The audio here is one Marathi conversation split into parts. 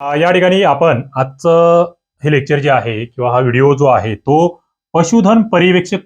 या ठिकाणी आपण आजचं हे लेक्चर जे आहे किंवा हा व्हिडिओ जो आहे तो पशुधन पर्यवेक्षक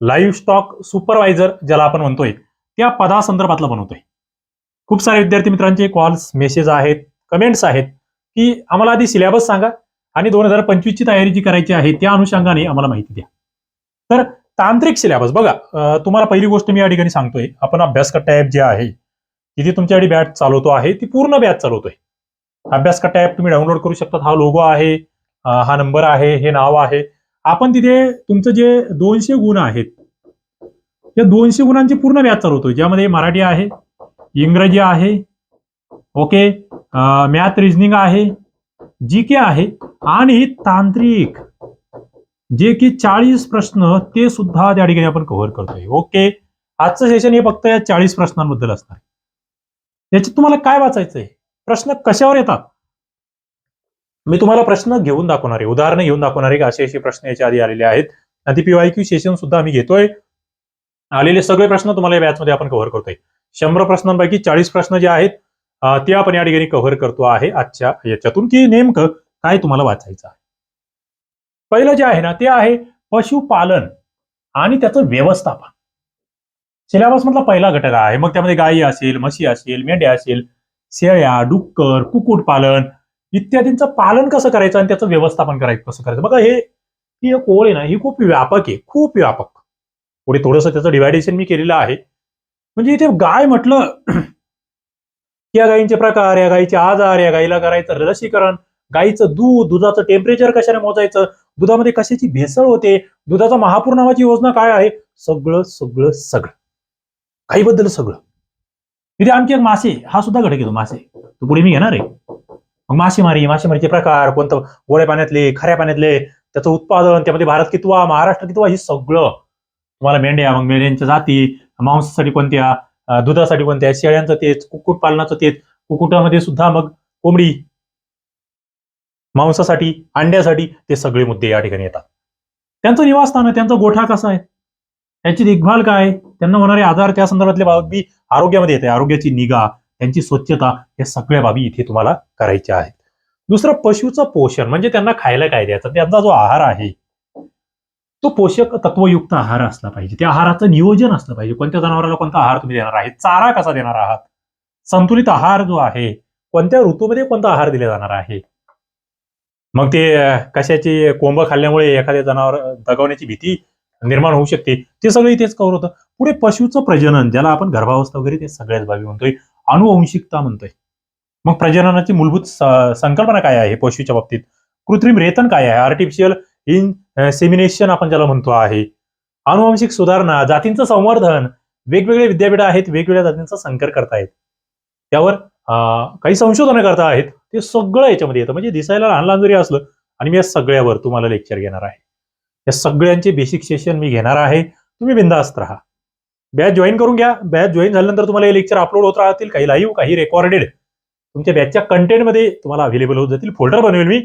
लाईव्ह स्टॉक सुपरवायझर ज्याला आपण म्हणतोय त्या पदासंदर्भातला बनवतोय. खूप सारे विद्यार्थी मित्रांचे कॉल्स मेसेज आहेत कमेंट्स आहेत की आम्हाला आधी सिलेबस सांगा आणि दोन हजार पंचवीसची तयारी जी करायची आहे त्या अनुषंगाने आम्हाला माहिती द्या. तर तांत्रिक सिलेबस बघा तुम्हाला पहिली गोष्ट मी या ठिकाणी सांगतोय आपण अभ्यास कट्टा जे आहे तिथे तुमच्यासाठी बॅच चालवतो आहे ती पूर्ण बॅच चालवतोय. अभ्यास कट्टा ॲप तुम्ही डाउनलोड करू शकता. हा लोगो आहे हा नंबर आहे हे नाव आहे. आपण तिथे तुमचं जे दोनशे गुण आहेत या दोनशे गुणांची पूर्ण व्याज चालवतो ज्यामध्ये मराठी आहे इंग्रजी आहे ओके मॅथ रिझनिंग आहे जी के आहे आणि तांत्रिक. जे की चाळीस प्रश्न ते सुद्धा त्या ठिकाणी आपण कव्हर करतोय. ओके? आजचं सेशन हे फक्त या चाळीस प्रश्नांबद्दल असणार याच्यात तुम्हाला काय वाचायचंय? प्रश्न कशावर येतात? मी तुम्हाला प्रश्न घेऊन दाखवणार आहे उदाहरणं घेऊन दाखवणार आहे की असे असे प्रश्न याच्या आधी आलेले आहेत. आणि ती पीवायक्यू सेशन सुद्धा आम्ही घेतोय. आलेले सगळे प्रश्न तुम्हाला या बॅचमध्ये आपण कव्हर करतोय. शंभर प्रश्नांपैकी चाळीस प्रश्न जे आहेत ते आपण या ठिकाणी कव्हर करतो आहे आजच्या याच्यातून की नेमकं काय तुम्हाला वाचायचं आहे. पहिलं जे आहे ना ते आहे पशुपालन आणि त्याचं व्यवस्थापन. सिलेबस मधला पहिला घटक आहे. मग त्यामध्ये गायी असेल म्हशी असेल मेंढ्या असेल शेळ्या डुक्कर कुक्कुटपालन इत्यादींचं पालन कसं करायचं आणि त्याचं व्यवस्थापन करायचं कसं करायचं? बघा हे ही एक ओळ आहे ना ही खूप व्यापक आहे खूप व्यापक. पुढे थोडंसं त्याचं डिवायडेशन मी केलेलं आहे. म्हणजे इथे गाय म्हटलं या गायींचे प्रकार या गायीचे आजार या गायीला करायचं लसीकरण गायीचं दूध दुधाचं टेम्परेचर कशाने मोजायचं दुधामध्ये कशाची भेसळ होते दुधाचा महापूर नावाची योजना काय आहे? सगळं सगळं सगळं. गायीबद्दल सगळं. इथे आणखी एक मासे हा सुद्धा घटक येतो मासे. तो पुढे मी घेणार आहे. मग मासेमारी मासेमारीचे प्रकार कोणतं गोड्या पाण्यातले खऱ्या पाण्यातले त्याचं उत्पादन त्यामध्ये भारत कितवा महाराष्ट्र कितवा हे सगळं. तुम्हाला मेंढ्या मग मेंढ्यांच्या जाती मांसासाठी कोणत्या दुधासाठी कोणत्या शेळ्यांचं तेच कुक्कुट पालनाचं तेच कुक्कुटामध्ये सुद्धा मग कोंबडी. मांसासाठी अंड्यासाठी ते सगळे मुद्दे या ठिकाणी येतात. त्यांचं निवासस्थान आहे त्यांचा गोठा कसा आहे? त्यांची देखभाल काय त्यांना होणारे आजार त्या संदर्भातले बाबी आरोग्यामध्ये येते. आरोग्याची निगा त्यांची स्वच्छता या सगळ्या बाबी इथे तुम्हाला करायच्या आहेत. दुसरं पशुचं पोषण म्हणजे त्यांना खायला काय द्यायचं? त्यांचा जो आहार आहे तो पोषक तत्वयुक्त आहार असला पाहिजे. त्या आहाराचं नियोजन असलं पाहिजे. कोणत्या जनावराला कोणता आहार तुम्ही देणार आहे? चारा कसा देणार आहात? संतुलित आहार जो आहे कोणत्या ऋतूमध्ये कोणता आहार दिला जाणार आहे? मग ते कशाची कोंब खाल्ल्यामुळे एखाद्या जनावर दगावण्याची भीती निर्माण होऊ शकते. ते सगळं इथेच कव्हर होतं. पुढे पशुचं प्रजनन ज्याला आपण गर्भावस्था वगैरे ते सगळ्याच बाबी म्हणतोय अनुवंशिकता म्हणतोय. मग प्रजननाची मूलभूत संकल्पना काय आहे पशुच्या बाबतीत? कृत्रिम रेतन काय आहे? आर्टिफिशियल इन सेमिनेशन आपण ज्याला म्हणतो आहे. अनुवंशिक सुधारणा जातींचं संवर्धन वेगवेगळे विद्यापीठ आहेत वेगवेगळ्या जातींचा संकर करतायत. त्यावर काही संशोधनं करता आहेत ते सगळं याच्यामध्ये येतं. म्हणजे दिसायला लहान लहान जरी असलं आणि मी या सगळ्यावर तुम्हाला लेक्चर घेणार आहे. या सगळ्यांचे बेसिक सेशन मी घेणार आहे. तुम्ही बिंदास्त राहा. बॅच जॉईन करून घ्या. बॅच जॉईन झाल्यानंतर तुम्हाला हे लेक्चर अपलोड होत राहतील. काही लाईव्ह काही रेकॉर्डेड तुमच्या बॅचच्या कंटेंटमध्ये तुम्हाला अवेलेबल होत जातील. फोल्डर बनवेल मी.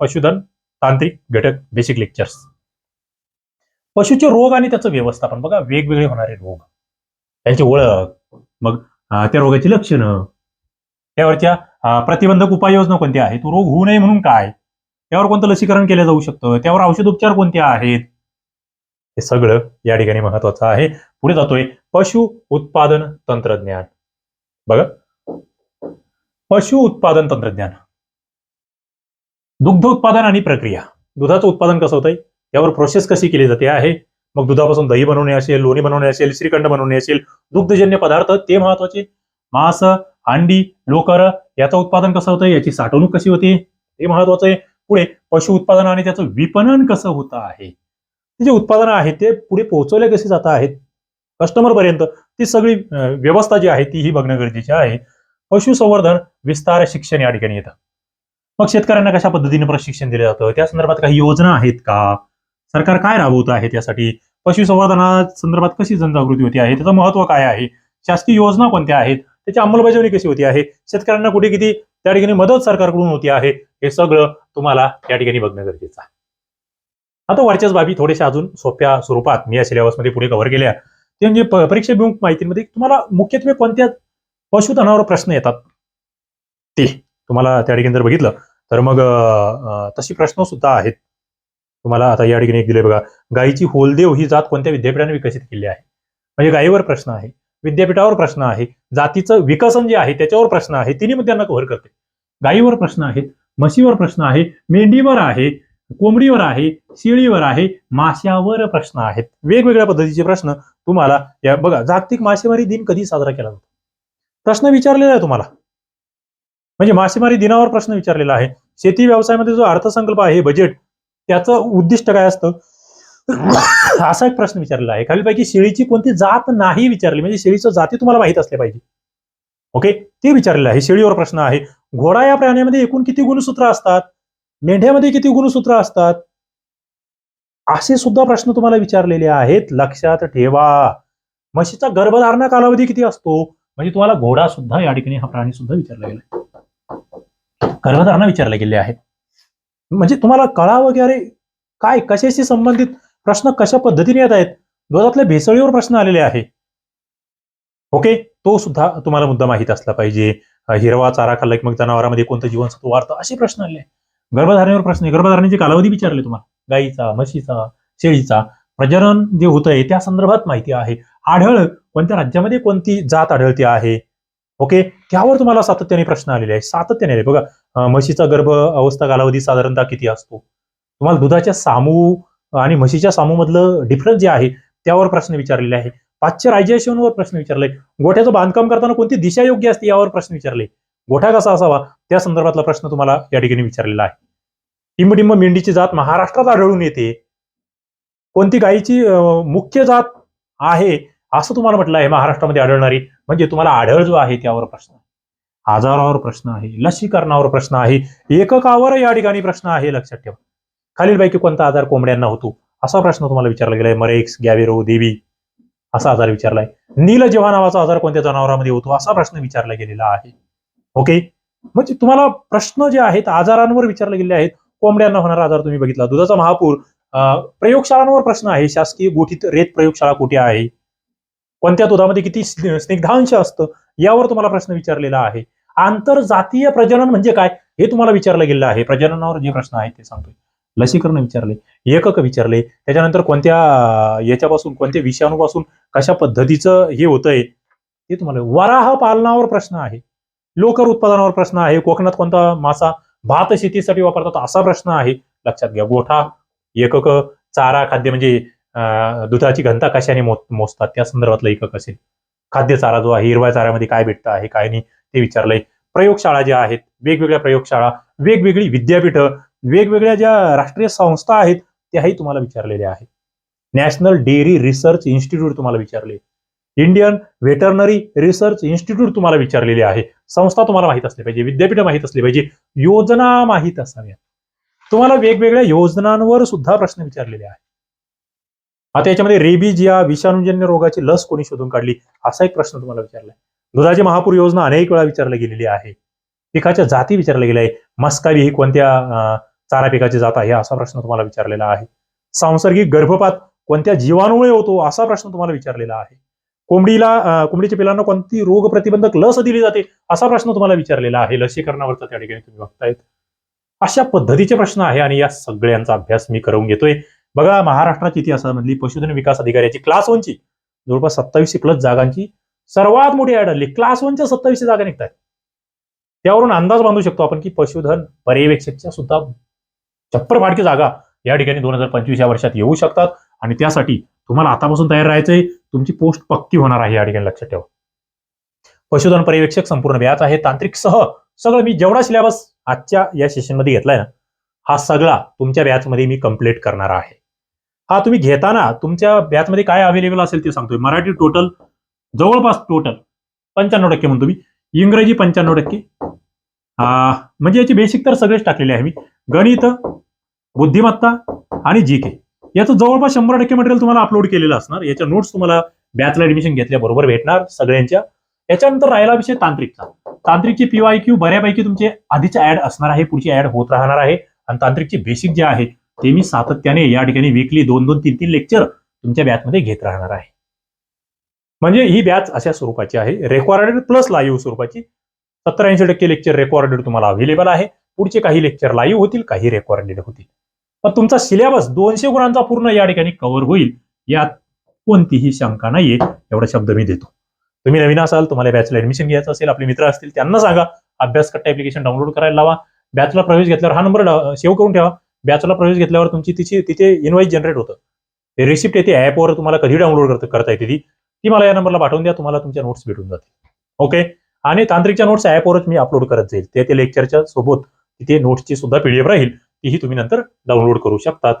पशुधन तांत्रिक घटक बेसिक लेक्चर्स पशुचे रोग आणि त्याचं व्यवस्थापन. बघा वेगवेगळे होणारे रोग. त्यांची ओळख. मग त्या रोगाची लक्षणं. त्यावरच्या प्रतिबंधक उपाययोजना कोणत्या आहेत? तो रोग होऊ नये म्हणून काय? त्यावर कोणतं लसीकरण केलं जाऊ शकतं? त्यावर औषधोपचार कोणते आहेत? हे सगळं या ठिकाणी महत्वाचं आहे. पुढे जातोय पशु उत्पादन तंत्रज्ञान. बघा. पशु उत्पादन तंत्रज्ञान. दुग्ध उत्पादन आणि प्रक्रिया. दुधाचं उत्पादन कसं होतंय? त्यावर प्रोसेस कशी केली जाते आहे? मग दुधापासून दही बनवणे असेल लोणी बनवणे असेल श्रीखंड बनवणे असेल दुग्धजन्य पदार्थ ते महत्त्वाचे. मांस अंडी लोकर याचं उत्पादन कसं होतं याची साठवणूक कशी होते? ते महत्वाचं आहे. पुढे पशु उत्पादन आणि त्याचं विपणन कसं होतं आहे? ते जे उत्पादनं आहेत ते पुढे पोहोचवले कसे जात आहेत? कस्टमर पर्यंत ती सगळी व्यवस्था जी आहे ती ही बघणं गरजेचे आहे. पशुसंवर्धन विस्तार शिक्षण या ठिकाणी येतं. मग शेतकऱ्यांना कशा पद्धतीने प्रशिक्षण दिलं जातं? त्या संदर्भात काही योजना आहेत का? सरकार काय राबवत आहे त्यासाठी? पशुसंवर्धना संदर्भात कशी जनजागृती होती आहे? त्याचं महत्त्व काय आहे? शासकीय योजना कोणत्या आहेत? त्याची अंमलबजावणी कशी होती आहे? शेतकऱ्यांना कुठे किती त्या ठिकाणी मदत सरकारकडून होती आहे? हे सगळं तुम्हाला या ठिकाणी बघणं गरजेचं आहे. आता वरच्याच बाबी थोड्याशा अजून सोप्या स्वरूपात मी या सिलेबसमध्ये पुढे कव्हर केल्या. ते म्हणजे परीक्षा बिमुख माहितीमध्ये तुम्हाला मुख्यत्वे कोणत्या पशुधनावर प्रश्न येतात? ते तुम्हाला त्या ठिकाणी जर बघितलं तर मग तशी प्रश्न सुद्धा आहेत. तुम्हाला आता या ठिकाणी एक दिले बघा गायीची होलदेव ही जात कोणत्या विद्यापीठाने विकसित केली आहे? म्हणजे गायीवर प्रश्न आहे. विद्यापीठावर प्रश्न आहे जातीचं विकसन जे आहे त्याच्यावर प्रश्न आहे तिन्ही मुद्द्यांना कव्हर करते. गायीवर प्रश्न आहेत म्हशीवर प्रश्न आहे मेंढीवर आहे कोंबडीवर आहे शेळीवर आहे माशावर प्रश्न आहेत. वेगवेगळ्या पद्धतीचे प्रश्न तुम्हाला या बघा जागतिक मासेमारी दिन कधी साजरा केला जातो? प्रश्न विचारलेला आहे तुम्हाला. म्हणजे मासेमारी दिनावर प्रश्न विचारलेला आहे. शेती व्यवसायामध्ये जो अर्थसंकल्प आहे बजेट त्याचं उद्दिष्ट काय असतं? असा एक प्रश्न विचारलेला आहे. खालीलपैकी शेळीची कोणती जात नाही विचारली. म्हणजे शेळीचं जाती तुम्हाला माहीत असले पाहिजे. ओके ते विचारलेलं आहे. शेळीवर प्रश्न आहे. घोडा या प्राण्यामध्ये एकूण किती गुणसूत्र असतात? मेंढ्यामध्ये किती गुणसूत्र असतात? असे सुद्धा प्रश्न तुम्हाला विचारलेले आहेत. लक्षात ठेवा. म्हशीचा गर्भधारणा कालावधी किती असतो? म्हणजे तुम्हाला घोडा सुद्धा या ठिकाणी हा प्राणी सुद्धा विचारला गेला गर्भधारणा विचारले गेले आहे म्हणजे तुम्हाला कळा वगैरे काय? कशाशी संबंधित? प्रश्न कशा पद्धतीने येत आहेत? दुधातल्या भेसळीवर प्रश्न आलेले आहे. ओके तो सुद्धा तुम्हाला मुद्दा माहीत असला पाहिजे. हिरवा चारा खाल्ला की मग जनावरांमध्ये कोणतं जीवनसत्व वाढतं? असे प्रश्न आले गर्भधारणेवर प्रश्न आहे. गर्भधारणेचे कालावधी विचारले तुम्हाला. गाईचा म्हशीचा शेळीचा. प्रजनन जे होत आहे त्या संदर्भात माहिती आहे. आढळ कोणत्या राज्यामध्ये कोणती जात आढळते आहे? ओके त्यावर तुम्हाला सातत्याने प्रश्न आलेले आहे सातत्याने आले बघा म्हशीचा गर्भ अवस्था कालावधी साधारणतः किती असतो? तुम्हाला दुधाच्या सामू आणि म्हशीच्या सामूमधलं डिफरन्स जे आहे त्यावर प्रश्न विचारलेले आहे. पाश्चरायझेशनवर प्रश्न विचारले. गोठ्याचं बांधकाम करताना कोणती दिशा योग्य असते यावर प्रश्न विचारले. गोठा कसा असावा? त्या संदर्भातला प्रश्न तुम्हाला या ठिकाणी विचारलेला आहे. टिंबडिंब मेंढीची जात महाराष्ट्रात आढळून येते. कोणती गायीची मुख्य जात आहे असं तुम्हाला म्हटलं आहे महाराष्ट्रामध्ये आढळणारी म्हणजे तुम्हाला आढळ जो आहे त्यावर प्रश्न आहे. आजारावर प्रश्न आहे लसीकरणावर प्रश्न आहे एककावर या ठिकाणी प्रश्न आहे लक्षात ठेवा. खालीलपैकी कोणता आजार कोंबड्यांना होतो? असा प्रश्न तुम्हाला विचारला गेलाय. मरेक्स गॅवेरो देवी असा आजार विचारलाय. नील जेव्हा नावाचा आजार कोणत्या जनावरांमध्ये होतो? असा प्रश्न विचारला गेलेला आहे. ओके म्हणजे तुम्हाला प्रश्न जे आहेत आजारांवर विचारले गेले आहेत कोंबड्यांना होणारा आजार तुम्ही बघितला. दुधाचा महापूर प्रयोगशाळांवर प्रश्न आहे. शासकीय गोठीत रेत प्रयोगशाळा कुठे आहे? कोणत्या दुधामध्ये किती स्निग्धांश असतं? यावर तुम्हाला प्रश्न विचारलेला आहे. आंतरजातीय प्रजनन म्हणजे काय? हे तुम्हाला विचारलं गेलं आहे. प्रजननावर जे प्रश्न आहेत ते सांगतोय. लसीकरण विचारले एकक विचारले. त्याच्यानंतर कोणत्या याच्यापासून कोणत्या विषाणूपासून कशा पद्धतीचं हे होतंय ते तुम्हाला वराह पालनावर प्रश्न आहे. लोकर उत्पादनावर प्रश्न आहे. कोकणात कोणता मासा भात शेतीसाठी वापरतात असा प्रश्न आहे. लक्षात घ्या गोठा एकक चारा खाद्य म्हणजे दुधाची घनता कशाने मोजतात त्या संदर्भातलं एकक असेल. खाद्य चारा जो आहे हिरव्या चाऱ्यामध्ये काय भेटतं आहे काय नाही ते विचारलंय. प्रयोगशाळा ज्या आहेत वेगवेगळ्या प्रयोगशाळा वेगवेगळी विद्यापीठं वेगवेगळ्या ज्या राष्ट्रीय संस्था आहेत त्याही तुम्हाला विचारलेल्या आहेत. नॅशनल डेअरी रिसर्च इन्स्टिट्यूट तुम्हाला विचारले. इंडियन व्हेटरनरी रिसर्च इन्स्टिट्यूट तुम्हाला विचारलेले आहे. संस्था तुम्हाला माहीत असली पाहिजे विद्यापीठ माहीत असली पाहिजे योजना माहीत असाव्या तुम्हाला वेगवेगळ्या योजनांवर सुद्धा प्रश्न विचारलेले आहेत. आता याच्यामध्ये रेबीज या विषाणूजन्य रोगाची लस कोणी शोधून काढली असा एक प्रश्न तुम्हाला विचारलाय. दुधाची महापूर योजना अनेक वेळा विचारली गेलेली आहे. पिकाच्या जाती विचारल्या गेल्या आहे मस्कावी ही कोणत्या चारा पिकाची जात आहे असा प्रश्न तुम्हाला विचारलेला आहे. सांसर्गिक गर्भपात कोणत्या जीवाणूमुळे होतो असा प्रश्न तुम्हाला विचारलेला आहे. कोंबडीला कोंबडीच्या पिलांना कोणती रोग प्रतिबंधक लस दिली जाते असा प्रश्न तुम्हाला विचारलेला आहे. लसीकरणावरचा त्या ठिकाणी तुम्ही बघतायत. अशा पद्धतीचे प्रश्न आहे आणि या सगळ्यांचा अभ्यास मी करून घेतोय. बघा महाराष्ट्राच्या इतिहासामधली पशुधन विकास अधिकाऱ्याची क्लास वनची जवळपास सत्तावीसशे प्लस जागांची सर्वात मोठी ऍड आली क्लास वनच्या सत्तावीसशे जागा निघतात त्यावरून अंदाज बांधू शकतो आपण की पशुधन पर्यवेक्षकच्या सुद्धा छप्पर फाटकी जागा या ठिकाणी दोन हजार पंचवीस या वर्षात येऊ शकतात. आणि त्यासाठी तुम्हाला आतापासून तयार राहायचंय. तुमची पोस्ट पक्की होणार आहे या ठिकाणी लक्षात ठेवा. पशुधन पर्यवेक्षक संपूर्ण व्याज आहे. तांत्रिक सह सगळं मी जेवढा सिलेबस आजच्या या सेशनमध्ये घेतलाय ना हा सगळा तुमच्या बॅचमध्ये मी कंप्लीट करणार आहे. हा तुम्ही घेताना तुमच्या बॅचमध्ये काय अवेलेबल असेल ते सांगतोय. मराठी टोटल जवळपास टोटल पंच्याण्णव टक्के म्हणतो मी इंग्रजी पंच्याण्णव टक्के. म्हणजे याची बेसिक तर सगळेच टाकलेले आहे मी. गणित बुद्धिमत्ता आणि जी के याचं जवळपास शंभर टक्के मटेरियल तुम्हाला अपलोड केलेलं असणार. याच्या नोट्स तुम्हाला बॅचला ऍडमिशन घेतल्याबरोबर भेटणार सगळ्यांच्या. याच्यानंतर राहिला विषय तांत्रिकचा. तांत्रिकची पीवाय क्यू बऱ्यापैकी तुमचे आधीच्या ऍड असणार आहे पुढची ऍड होत राहणार आहे. आणि तांत्रिकचे बेसिक जे आहे ते मी सातत्याने या ठिकाणी वीकली दोन दोन तीन तीन लेक्चर तुमच्या बॅचमध्ये घेत राहणार आहे. म्हणजे ही बॅच अशा स्वरूपाची आहे. रेकॉर्डेड प्लस लाईव्ह स्वरूपाची. सत्तर ऐंशी टक्के लेक्चर रेकॉर्डेड तुम्हाला अव्हेलेबल आहे. पुढचे काही लेक्चर लाईव्ह होतील काही रेकॉर्डेड होतील. पण तुमचा सिलेबस दोनशे गुणांचा पूर्ण या ठिकाणी कव्हर होईल यात कोणतीही शंका नाहीये एवढा शब्द मी देतो. तुम्ही नवीन असाल तुम्हाला बॅचला ऍडमिशन घ्यायचं असेल आपले मित्र असतील त्यांना सांगा. अभ्यास कट्टा ऍप्लिकेशन डाउनलोड करायला लावा. बॅचला प्रवेश घेतल्यावर हा नंबर सेव्ह करून ठेवा. बॅचला प्रवेश घेतल्यावर तुमची तिची तिथे इन्व्हाइस जनरेट होतं. रिसिप्ट येते ऍपवर तुम्हाला कधी डाउनलोड करता येते ती. ती मला या नंबरला पाठवून द्या तुम्हाला तुमच्या नोट्स भेटून जातील. ओके आणि तांत्रिकच्या नोट्स ऍपवरच मी अपलोड करत जाईल. ते ते लेक्चरच्या सोबत तिथे नोट्सची सुद्धा पीडीएफ राहील. तीही तुम्ही नंतर डाउनलोड करू शकतात.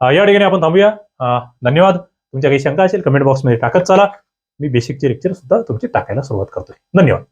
या ठिकाणी आपण थांबूया. धन्यवाद. तुमच्या काही शंका असेल कमेंट बॉक्समध्ये टाकत चला. मी बेसिकचे लेक्चर सुद्धा तुमचे टाकायला सुरुवात करतोय. धन्यवाद.